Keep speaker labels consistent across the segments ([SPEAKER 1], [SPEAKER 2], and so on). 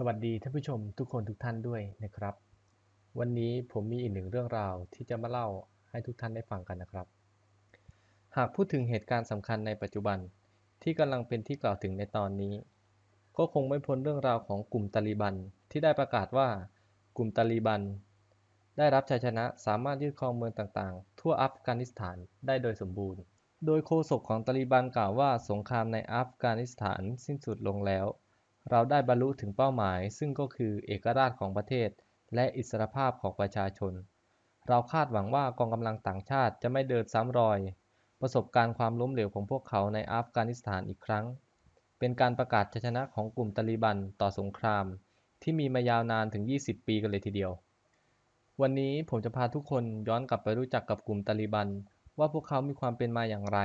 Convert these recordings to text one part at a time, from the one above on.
[SPEAKER 1] สวัสดีท่านผู้ชมทุกคนทุกท่านด้วยนะครับ วันนี้ผมมีอีกหนึ่งเรื่องราวที่จะมาเล่าให้ทุกท่านได้ฟังกันนะครับ หากพูดถึงเหตุการณ์สำคัญในปัจจุบันที่กำลังเป็นที่กล่าวถึงในตอนนี้ ก็คงไม่พ้นเรื่องราวของกลุ่มตาลีบันที่ได้ประกาศว่ากลุ่มตาลีบัน ได้รับชัยชนะสามารถยึดครองเมืองต่างๆ ทั่วอัฟกานิสถานได้โดยสมบูรณ์ โดยโฆษกของตาลีบันกล่าวว่าสงครามในอัฟกานิสถานสิ้นสุดลงแล้ว เราได้บรรลุถึงเป้าหมาย ซึ่งก็คือเอกราชของประเทศ และอิสรภาพของประชาชน เราคาดหวังว่ากองกำลังต่างชาติจะไม่เดินซ้ำรอย ประสบการณ์ความล้มเหลวของพวกเขาในอัฟกานิสถานอีกครั้ง เป็นการประกาศชัยชนะของกลุ่มตาลีบันต่อสงคราม ที่มีมายาวนานถึง 20 ปีกันเลยทีเดียว วันนี้ผมจะพาทุกคนย้อนกลับไปรู้จักกับกลุ่มตาลีบัน ว่าพวกเขามีความเป็นมาอย่างไร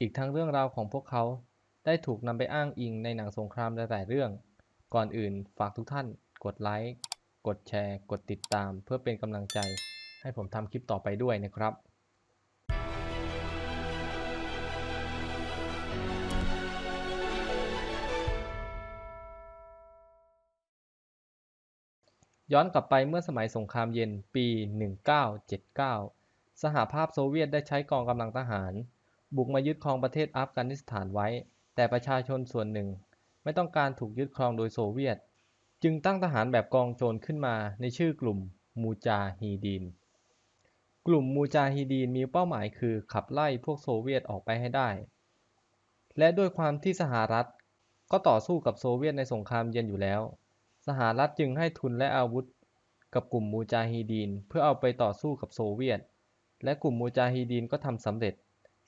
[SPEAKER 1] อีกทั้งเรื่องราวของพวกเขา ได้ถูกนำไปอ้างอิงในหนังสงครามหลายๆเรื่อง ก่อนอื่นฝากทุกท่าน กดไลค์ กดแชร์ กดติดตาม เพื่อเป็นกำลังใจ ให้ผมทำคลิปต่อไปด้วยนะครับย้อนกลับไปเมื่อสมัยสงครามเย็นปี 1979 สหภาพโซเวียตได้ใช้กองกำลังทหาร บุกมายึดครองประเทศอัฟกานิสถานไว้ แต่ประชาชนส่วนหนึ่งไม่ต้องการถูกยึดครองโดยโซเวียต จึงตั้งทหารแบบกองโจรขึ้นมาในชื่อกลุ่มมูจาฮีดีน กลุ่มมูจาฮีดีนมีเป้าหมายคือขับไล่พวกโซเวียตออกไปให้ได้ และด้วยความที่สหรัฐก็ต่อสู้กับโซเวียตในสงครามเย็นอยู่แล้ว สหรัฐจึงให้ทุนและอาวุธกับกลุ่มมูจาฮีดีนเพื่อเอาไปต่อสู้กับโซเวียต และกลุ่มมูจาฮีดีนก็ทำสำเร็จ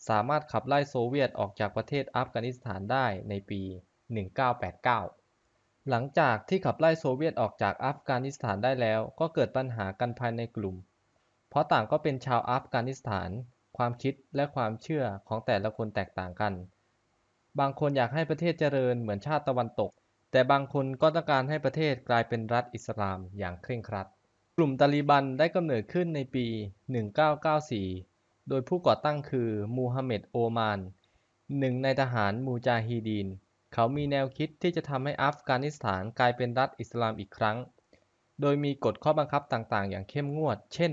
[SPEAKER 1] สามารถขับไล่โซเวียตออกจากประเทศอัฟกานิสถานได้ในปี 1989 หลังจากที่ขับไล่โซเวียตออกจากอัฟกานิสถานได้แล้ว ก็เกิดปัญหากันภายในกลุ่ม เพราะต่างก็เป็นชาวอัฟกานิสถาน ความคิดและความเชื่อของแต่ละคนแตกต่างกัน บางคนอยากให้ประเทศเจริญเหมือนชาติตะวันตก แต่บางคนก็ต้องการให้ประเทศกลายเป็นรัฐอิสลามอย่างเคร่งครัด กลุ่มตาลีบันได้กำเนิดขึ้นในปี 1994 โดยผู้ก่อตั้งคือ มูฮัมเหม็ด โอมาน หนึ่งในทหารมูจาฮีดีน เขามีแนวคิดที่จะทำให้อัฟกานิสถานกลายเป็นรัฐอิสลามอีกครั้ง โดยมีกฎข้อบังคับต่างๆ อย่างเข้มงวด เช่น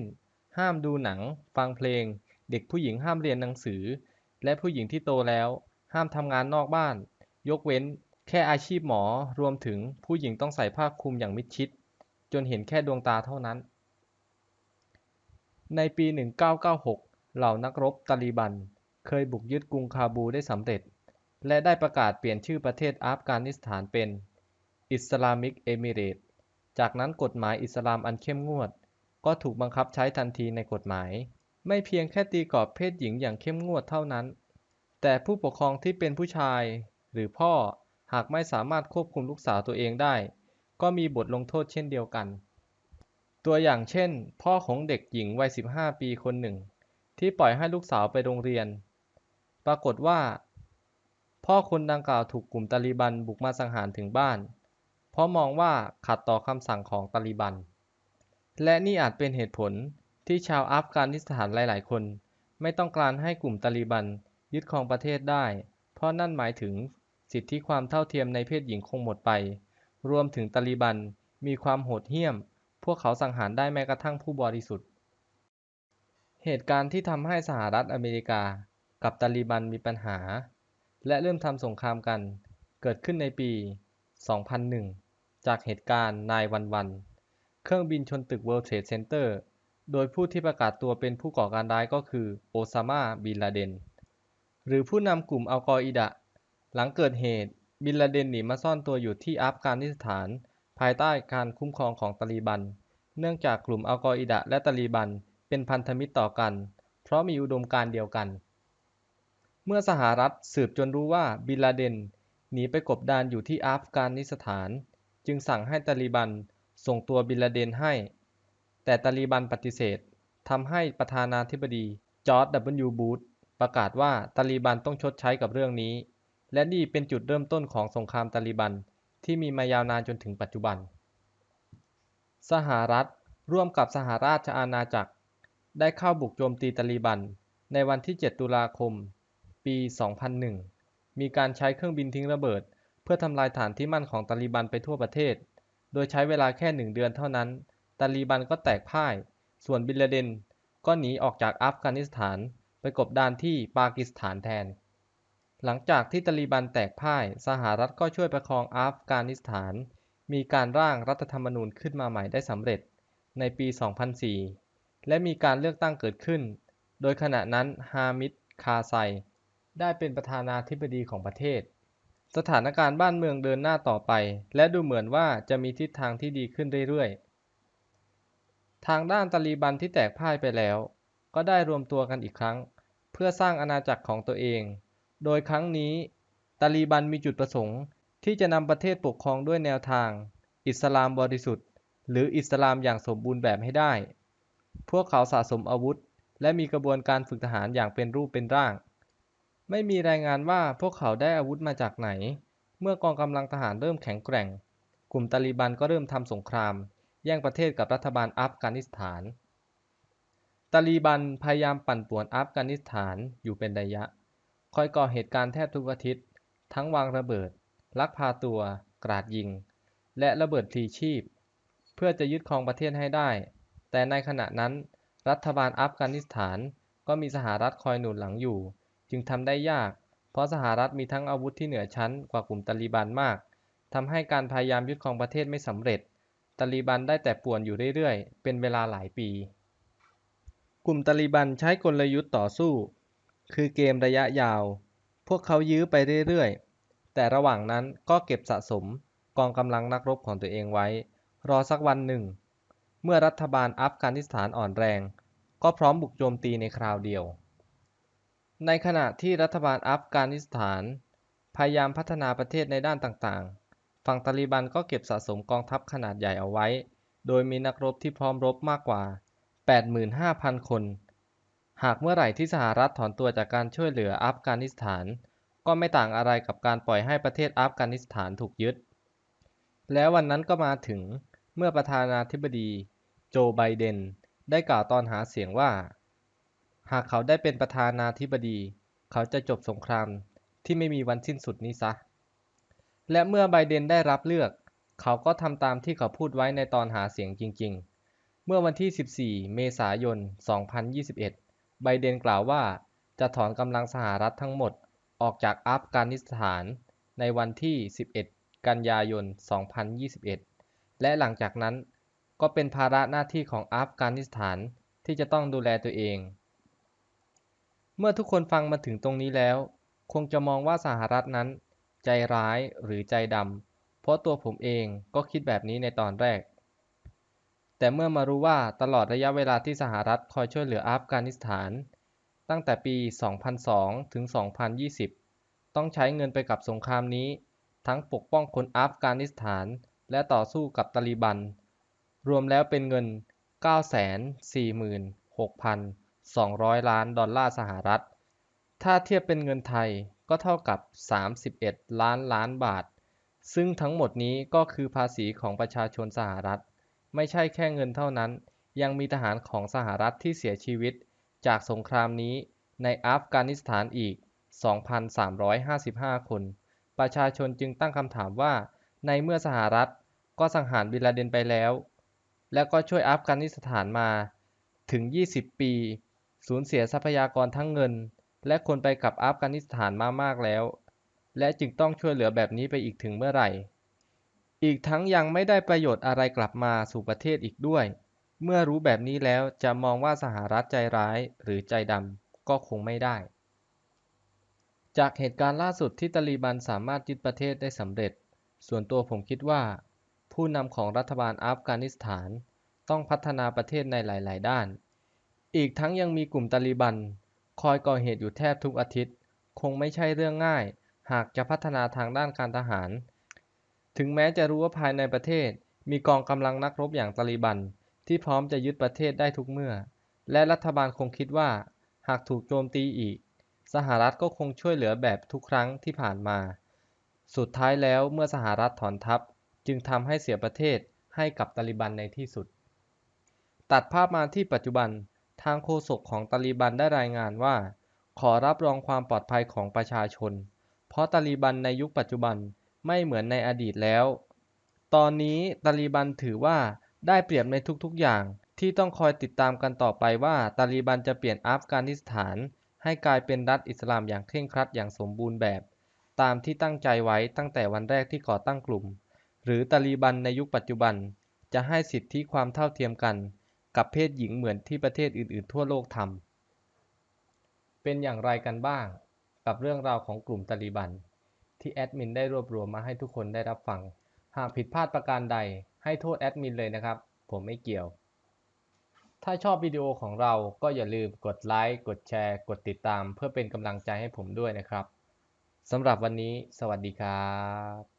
[SPEAKER 1] ห้ามดูหนัง ฟังเพลง เด็กผู้หญิงห้ามเรียนหนังสือ และผู้หญิงที่โตแล้ว ห้ามทำงานนอกบ้าน ยกเว้น แค่อาชีพหมอ รวมถึงผู้หญิงต้องใส่ผ้าคลุมอย่างมิดชิด จนเห็นแค่ดวงตาเท่านั้น ในปี 1996 เหล่านักรบตาลีบันเคยบุกยึดกรุงคาบูได้สำเร็จ และได้ประกาศเปลี่ยนชื่อประเทศอัฟกานิสถานเป็น อิสลามิกเอมิเรต จากนั้นกฎหมายอิสลามอันเข้มงวด ก็ถูกบังคับใช้ทันทีในกฎหมาย ไม่เพียงแค่ตีกรอบเพศหญิงอย่างเข้มงวดเท่านั้น แต่ผู้ปกครองที่เป็นผู้ชาย หรือพ่อหากไม่สามารถควบคุมลูกสาวตัวเองได้ ก็มีบทลงโทษเช่นเดียวกัน ตัวอย่างเช่น พ่อของเด็กหญิงวัย 15 ปีคนหนึ่ง ที่ปล่อยให้ลูกสาวไปโรงเรียน ปรากฏว่า พ่อคนดังกล่าวถูกกลุ่มตาลีบันบุกมาสังหารถึงบ้าน เพราะมองว่าขัดต่อคำสั่งของตาลีบัน และนี่อาจเป็นเหตุผลที่ชาวอัฟกานิสถานหลาย ๆ คน ไม่ต้องการให้กลุ่มตาลีบันยึดครองประเทศได้ เพราะนั่นหมายถึงสิทธิความเท่าเทียมในเพศหญิงคงหมดไป รวมถึงตาลีบันมีความโหดเหี้ยม พวกเขาสังหารได้แม้กระทั่งผู้บริสุทธิ์ เหตุการณ์ที่ทำให้สหรัฐอเมริกากับตาลีบันมีปัญหา และเริ่มทำสงครามกัน เกิดขึ้นในปี 2001 จากเหตุการณ์ 9-11 เครื่องบินชนตึก World Trade Center โดยผู้ที่ประกาศตัวเป็นผู้ก่อการร้ายก็คือโอซามา บินลาเดน หรือผู้นำกลุ่มอัลกออิดะ หลังเกิดเหตุ บินลาเดนหนีมาซ่อนตัวอยู่ที่อัฟกานิสถาน ภายใต้การคุ้มครองของตาลีบัน เนื่องจากกลุ่มอัลกออิดะและตาลีบัน เป็นพันธมิตรต่อกัน เพราะมีอุดมการณ์เดียวกัน เมื่อสหรัฐสืบจนรู้ว่าบินลาเดนหนีไปกบดานอยู่ที่อัฟกานิสถาน จึงสั่งให้ตาลีบันส่งตัวบินลาเดนให้ แต่ตาลีบันปฏิเสธทำให้ประธานาธิบดีจอร์จดับเบิลยูบูชประกาศว่าตาลีบันต้องชดใช้กับเรื่องนี้ และนี่เป็นจุดเริ่มต้นของสงครามตาลีบันที่มีมายาวนานจนถึงปัจจุบัน สหรัฐร่วมกับสหราชอาณาจักร ได้เข้าบุกโจมตีตาลีบันในวันที่ 7 ตุลาคม ปี 2001 มีการใช้เครื่องบินทิ้งระเบิด เพื่อทำลายฐานที่มั่นของตาลีบันไปทั่วประเทศ โดยใช้เวลาแค่หนึ่งเดือนเท่านั้น ตาลีบันก็แตกพ่าย ส่วนบินลาเดนก็หนีออกจากอัฟกานิสถาน ไปกบดานที่ปากีสถานแทน หลังจากที่ตาลีบันแตกพ่าย สหรัฐก็ช่วยประคองอัฟกานิสถาน มีการร่างรัฐธรรมนูญขึ้นมาใหม่ได้สำเร็จ ในปี 2004 และมีการเลือกตั้งเกิดขึ้น โดยขณะนั้นฮามิด คาไซ ได้เป็นประธานาธิบดีของประเทศ สถานการณ์บ้านเมืองเดินหน้าต่อไป และดูเหมือนว่าจะมีทิศทางที่ดีขึ้นเรื่อยๆ ทางด้านตาลีบันที่แตกพ่ายไปแล้ว ก็ได้รวมตัวกันอีกครั้ง เพื่อสร้างอาณาจักรของตัวเอง โดยครั้งนี้ตาลีบันมีจุดประสงค์ ที่จะนำประเทศปกครองด้วยแนวทาง อิสลามบริสุทธิ์ หรืออิสลามอย่างสมบูรณ์แบบให้ได้ พวกเขาสะสมอาวุธ และมีกระบวนการฝึกทหารอย่างเป็นรูปเป็นร่าง ไม่มีรายงานว่าพวกเขาได้อาวุธมาจากไหน เมื่อกองกำลังทหารเริ่มแข็งแกร่ง กลุ่มตาลีบันก็เริ่มทำสงคราม แย่งประเทศกับรัฐบาลอัฟกานิสถาน ตาลีบันพยายามปั่นป่วนอัฟกานิสถานอยู่เป็นระยะ คอยก่อเหตุการณ์แทบทุกอาทิตย์ ทั้งวางระเบิด ลักพาตัว กราดยิง และระเบิดพลีชีพ เพื่อจะยึดครองประเทศให้ได้ แต่ในขณะนั้นรัฐบาลอัฟกานิสถานก็มีสหรัฐคอยหนุนหลังอยู่ จึงทำได้ยาก เพราะสหรัฐมีทั้งอาวุธที่เหนือชั้นกว่ากลุ่มตาลีบันมากทำให้การพยายามยึดครองประเทศไม่สำเร็จ ตาลีบันได้แต่ป่วนอยู่เรื่อยๆ เป็นเวลาหลายปี กลุ่มตาลีบันใช้กลยุทธ์ต่อสู้ คือเกมระยะยาว พวกเขายื้อไปเรื่อยๆ แต่ระหว่างนั้นก็เก็บสะสมกองกำลังนักรบของตัวเองไว้ รอสักวันหนึ่ง เมื่อรัฐบาลอัฟกานิสถานอ่อนแรง ก็พร้อมบุกโจมตีในคราวเดียว ในขณะที่รัฐบาลอัฟกานิสถาน พยายามพัฒนาประเทศในด้านต่างๆ ฝั่งตาลีบันก็เก็บสะสมกองทัพขนาดใหญ่เอาไว้ โดยมีนักรบที่พร้อมรบมากกว่า 85,000 คน หากเมื่อไหร่ที่สหรัฐถอนตัวจากการช่วยเหลืออัฟกานิสถาน ก็ไม่ต่างอะไรกับการปล่อยให้ประเทศอัฟกานิสถานถูกยึด แล้ววันนั้นก็มาถึงเมื่อประธานาธิบดี โจ ไบเดน ได้กล่าวตอนหาเสียงว่า หากเขาได้เป็นประธานาธิบดี เขาจะจบสงครามที่ไม่มีวันสิ้นสุดนี้ซะ และเมื่อไบเดนได้รับเลือก เขาก็ทำตามที่เขาพูดไว้ในตอนหาเสียงจริง ๆ เมื่อวันที่ 14 เมษายน 2021 ไบเดนกล่าวว่าจะถอนกำลังสหรัฐทั้งหมดออกจากอัฟกานิสถานในวันที่ 11 กันยายน 2021 และหลังจากนั้น ก็เป็นภาระหน้าที่ของอัฟกานิสถานที่จะต้องดูแลตัวเอง เมื่อทุกคนฟังมาถึงตรงนี้แล้ว คงจะมองว่าสหรัฐนั้น ใจร้ายหรือใจดำเพราะตัวผมเองก็คิดแบบนี้ในตอนแรก แต่เมื่อมารู้ว่าตลอดระยะเวลาที่สหรัฐคอยช่วยเหลืออัฟกานิสถาน ตั้งแต่ปี 2002 ถึง 2020 ต้องใช้เงินไปกับสงครามนี้ ทั้งปกป้องคนอัฟกานิสถาน และต่อสู้กับตาลีบัน รวมแล้วเป็นเงิน 946,200 ล้านดอลลาร์สหรัฐ ถ้าเทียบเป็นเงินไทยก็เท่ากับ 31 ล้านล้านบาท ซึ่งทั้งหมดนี้ก็คือภาษีของประชาชนสหรัฐ ไม่ใช่แค่เงินเท่านั้น ยังมีทหารของสหรัฐที่เสียชีวิต จากสงครามนี้ในอัฟกานิสถานอีก 2,355 คน ประชาชนจึงตั้งคำถามว่า ในเมื่อสหรัฐก็สังหารบินลาเดนไปแล้ว และก็ช่วยอัฟกานิสถานมาถึง 20 ปี สูญเสียทรัพยากรทั้งเงิน และคนไปกับอัฟกานิสถานมามากแล้ว และจึงต้องช่วยเหลือแบบนี้ไปอีกถึงเมื่อไหร่ อีกทั้งยังไม่ได้ประโยชน์อะไรกลับมาสู่ประเทศอีกด้วย เมื่อรู้แบบนี้แล้วจะมองว่าสหรัฐใจร้ายหรือใจดำก็คงไม่ได้ จากเหตุการณ์ล่าสุดที่ตาลีบันสามารถยึดประเทศได้สำเร็จ ส่วนตัวผมคิดว่า ผู้นำของรัฐบาลอัฟกานิสถานต้องพัฒนาประเทศในหลาย ๆ ด้าน อีกทั้งยังมีกลุ่มตาลีบัน คอยก่อเหตุอยู่แทบทุกอาทิตย์ คงไม่ใช่เรื่องง่าย หากจะพัฒนาทางด้านการทหาร ถึงแม้จะรู้ว่าภายในประเทศ มีกองกำลังนักรบอย่างตาลีบัน ที่พร้อมจะยึดประเทศได้ทุกเมื่อ และรัฐบาลคงคิดว่า หากถูกโจมตีอีก สหรัฐก็คงช่วยเหลือแบบทุกครั้งที่ผ่านมา สุดท้ายแล้วเมื่อสหรัฐถอนทัพ จึงทำให้เสียประเทศให้กับตาลิบันในที่สุด ตัดภาพมาที่ปัจจุบันทางโฆษกของตาลิบันได้รายงานว่า ขอรับรองความปลอดภัยของประชาชน เพราะตาลิบันในยุคปัจจุบันไม่เหมือนในอดีตแล้ว ตอนนี้ตาลีบันถือว่าได้เปรียบในทุกๆอย่างที่ต้องคอยติดตามกันต่อไปว่าตาลีบันจะเปลี่ยนอัฟกานิสถาน ให้กลายเป็นรัฐอิสลามอย่างเคร่งครัดอย่างสมบูรณ์แบบ ตามที่ตั้งใจไว้ตั้งแต่วันแรกที่ก่อตั้งกลุ่ม หรือตาลีบันในยุคปัจจุบัน จะให้สิทธิความเท่าเทียมกันกับเพศหญิงเหมือนที่ประเทศอื่นๆ ทั่วโลกทำเป็นอย่างไรกันบ้าง กับเรื่องราวของกลุ่มตาลีบัน ที่แอดมินได้รวบรวมมาให้ทุกคนได้รับฟัง หากผิดพลาดประการใดให้โทษแอดมินเลยนะครับ ผมไม่เกี่ยว ถ้าชอบวิดีโอของเราก็อย่าลืมกดไลค์ กดแชร์ กดติดตาม เพื่อเป็นกำลังใจให้ผมด้วยนะครับสำหรับวันนี้ สวัสดีครับ